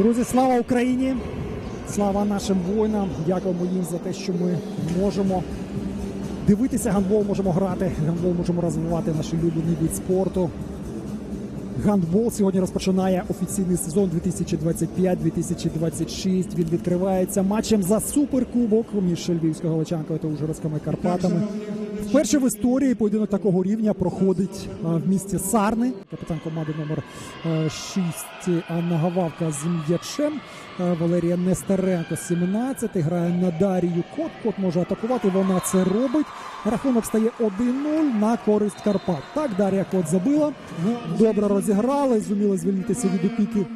Друзі, слава Україні! Слава нашим воїнам! Дякуємо їм за те, що ми можемо дивитися гандбол, можемо грати. Гандбол можемо розвивати наш улюблений від спорту. Гандбол сьогодні розпочинає офіційний сезон 2025-2026. Він відкривається матчем за суперкубок між Львівською Галичанкою та Ужгородськими Карпатами. Вперше в історії поєдинок такого рівня проходить в місті Сарни. Капітан команди номер 6 Анна Гававка з м'ячем. Е, Валерія Нестеренко 17 грає на Дарію Кот. Кот може атакувати. Вона це робить. Рахунок стає 1-0 на користь Карпат. Так, Дар'я Кот забила. Добре розіграли, зуміли звільнитися від опіки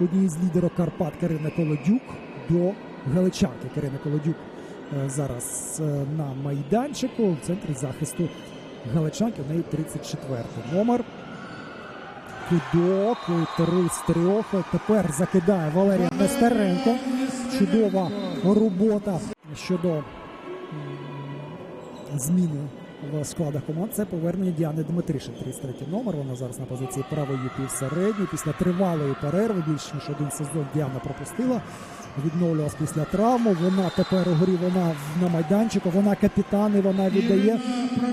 однієї з лідерів Карпат Карини Колодюк до Галичанки. Карина Колодюк е, зараз е, на майданчику в центрі захисту Галичанки. В неї 34 номер. Кудок три з трьох. Тепер закидає Валерія Нестеренко. Чудова робота щодо зміни в складах команд. Це повернення Діани Дмитришин. 33 номер. Вона зараз на позиції правої півсередньої. Після тривалої перерви, більш ніж один сезон Діана пропустила. Відновлювалась після травми. Вона тепер у грі, вона на майданчику, вона капітан і вона віддає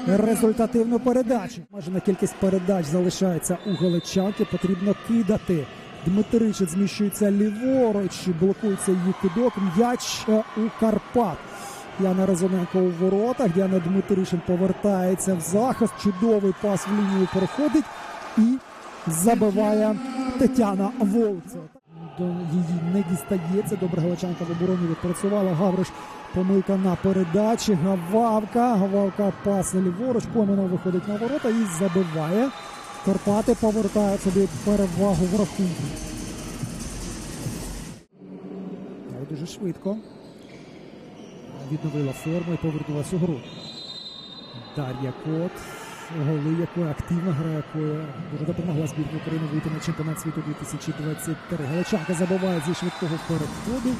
результативну передачу. Майже кількість передач залишається у Галичанки. Потрібно кидати. Дмитричик зміщується ліворуч, блокується її кидок. М'яч е, у Карпат. Яна Розоненко у воротах. Діана Дмитришин повертається в захист. Чудовий пас в лінію проходить і забиває Тетяна Волцев. До її не дістається. Добре Галичанка в обороні відпрацювала. Гавриш помилка на передачі. Гававка. Гававка пас ліворуч. Поминов виходить на ворота і забиває. Карпати повертають собі перевагу в рахунку. Дуже швидко відновила форму і повернулася у гру. Дар'я Кот, голи якої активно гра, якої допомогла збірні України вийти на чемпіонат світу 2023. Галичанка забиває зі швидкого переходу.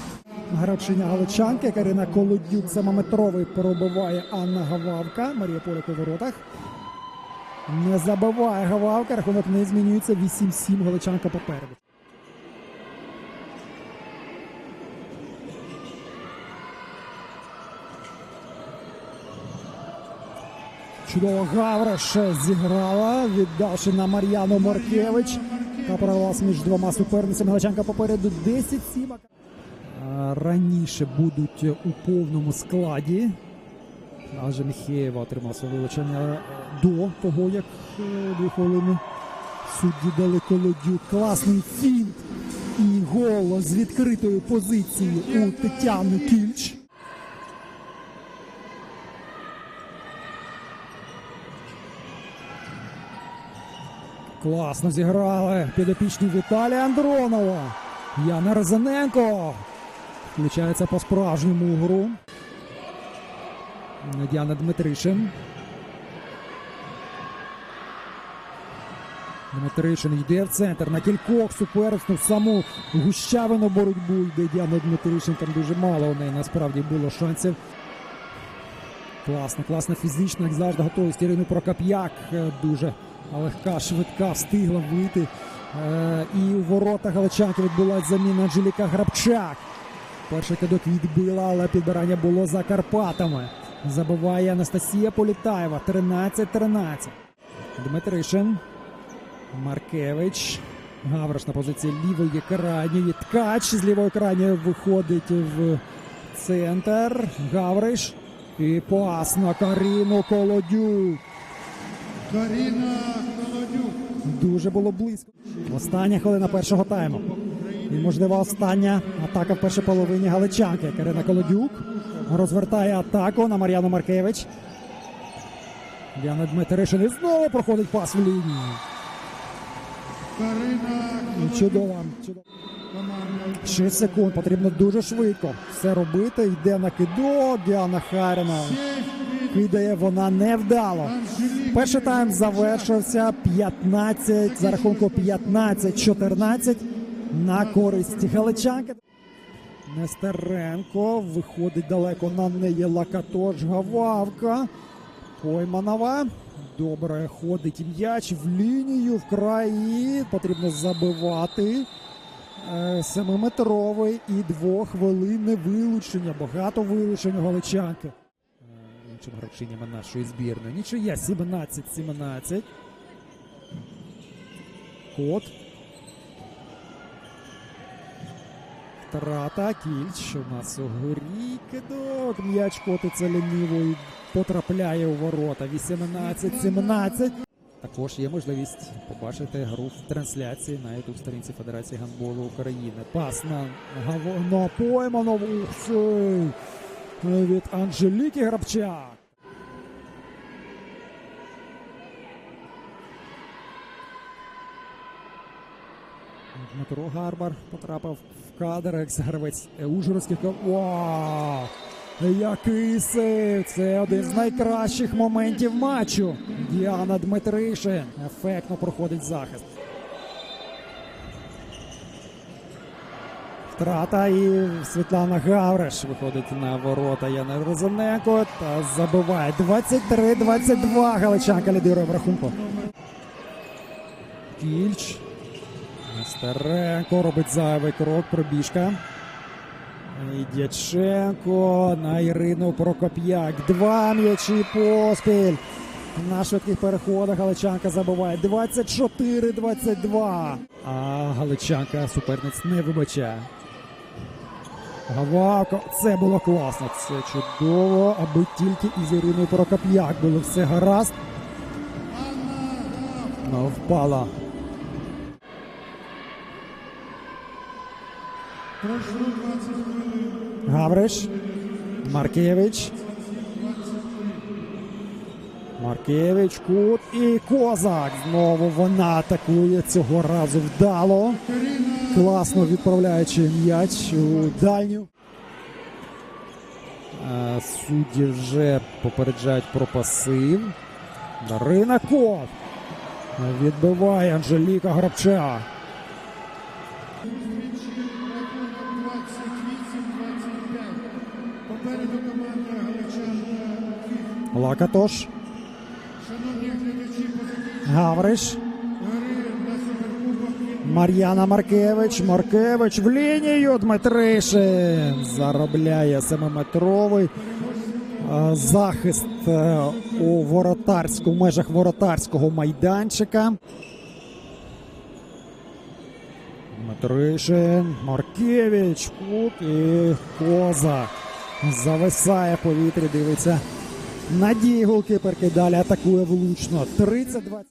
Гравчиня Галичанки Карина Колодюк самометровий пробиває Анна Гававка. Марія Поляк у воротах. Не забиває Гававка. Рахунок не змінюється. 8-7 Галичанка попереду. Чудово Гавриш зіграла, віддавши на Мар'яну Маркевич. Та прорвалася між двома суперницями. Галичанка попереду 10-7. А, Раніше будуть у повному складі. Адже Міхеєва отримав своє вилучення до того, як е, дві хвилини судді дали колодю. Класний фінт і гол з відкритої позиції у Тетяни Кільч. Класно зіграли підопічні Віталія Андронова. Яна Розаненко. Включається по-справжньому у гру. Діана Дмитришин. Дмитришин йде в центр на кількох суперництв саму гущавину боротьбу йде Діана Дмитришин. Там дуже мало у неї насправді було шансів. Класно, класно фізично, як завжди готовість Ірини Прокоп'як. е, Дуже легка, швидка, встигла вийти. Е, І у ворота Галичанки відбулася заміна Анжеліка Грабчак. Перший кидок відбила, але підбирання було за Карпатами. Забиває Анастасія Політаєва. 13-13. Дмитришин. Маркевич. Гавриш на позиції лівої крайньої. Ткач з лівої крайньої виходить в центр. Гавриш. І пас на Каріну Колодюк. Каріна Колодюк. Дуже було близько. Остання хвилина першого тайму. І, можливо, остання атака в першій половині Галичанки. Карина Колодюк розвертає атаку на Мар'яну Маркевич. Яна Дмитришин і знову проходить пас в лінію. І Чудово. чудово. 6 секунд. Потрібно дуже швидко все робити. Йде на кидок. Діана Харіна кидає вона невдало. Перший тайм завершився 15 за рахунку 15-14 на користь Галичанки. Нестеренко виходить далеко на неї Лакатош Гававка. Пойманова. Добре ходить м'яч в лінію в краї. Потрібно забивати. Е, Семиметровий і двохвилинне вилучення. Багато вилучень галичанки. Е, Іншим гравчинями нашої збірної. Нічия 17-17. Кот. Втрата кільч. У нас угорі кидок. М'яч котиться лініво і потрапляє у ворота. 18-17. Також є можливість побачити гру в трансляції на youtube сторінці Федерації гандболу України. Пас на, Гаво- на поймано. Ух! Від Анжеліки Грабчак. Дмитро Гарбар потрапив в кадр, екс-гравець е, Ужгородських. Вау! Який сейв! Це один з найкращих моментів матчу. Діана Дмитришин ефектно проходить захист. Втрата і Світлана Гавриш виходить на ворота Яна Розаненко та забиває 23-22. Галичанка лідирує в рахунку. Кільч. Нестеренко робить зайвий крок, пробіжка. І Дяченко на Ірину Прокоп'як. Два м'ячі поспіль. На швидких переходах Галичанка забиває 24-22. А Галичанка суперниць не вибачає. Гававко, це було класно. Це чудово, аби тільки із Іриною Прокоп'як було все гаразд. Ну, впала. Пройшло 20 хвилин. Гавриш. Маркевич. Маркевич, кут і Козак. Знову вона атакує цього разу вдало. Класно відправляючи м'яч у дальню. Судді вже попереджають про пасив. Дарина Кот. Відбиває Анжеліка Грабча. Рахунок 28-25. Попереду команда Галичанка Київ. Лакатош. Гавриш. Мар'яна Маркевич. Маркевич в лінію. Дмитришин заробляє семиметровий е, захист е, у воротарську в межах воротарського майданчика. Дмитришин, Маркевич, кут і Козак. Зависає в повітрі, дивиться. На дії голкіперки далі атакує влучно. 30-20.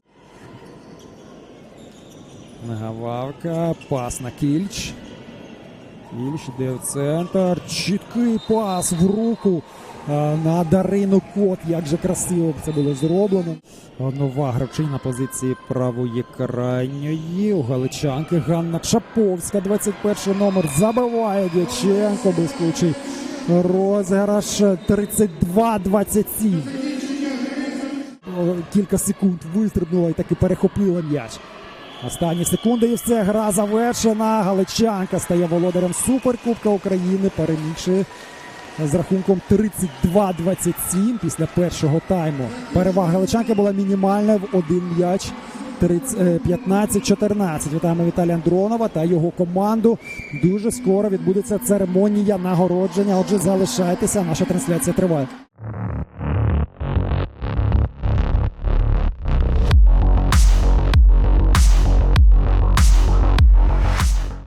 Нагававка, пас на кільч. Кільч йде в центр. Чіткий пас в руку е, на Дарину Кот. Як же красиво це було зроблено. Нова гравчиня на позиції правої крайньої. У Галичанки Ганна Чаповська, 21 номер. Забиває Дяченко. Блискучий розіграш 32-27. О, Кілька секунд вистрибнула і таки перехопила м'яч. Останні секунди і все. Гра завершена. Галичанка стає володарем Суперкубка України, перемігши з рахунком 32-27 після першого тайму. Перевага Галичанки була мінімальна в один м'яч. 30, е, 15-14. Вітаємо Віталія Андронова та його команду. Дуже скоро відбудеться церемонія нагородження. Отже, залишайтеся. Наша трансляція триває.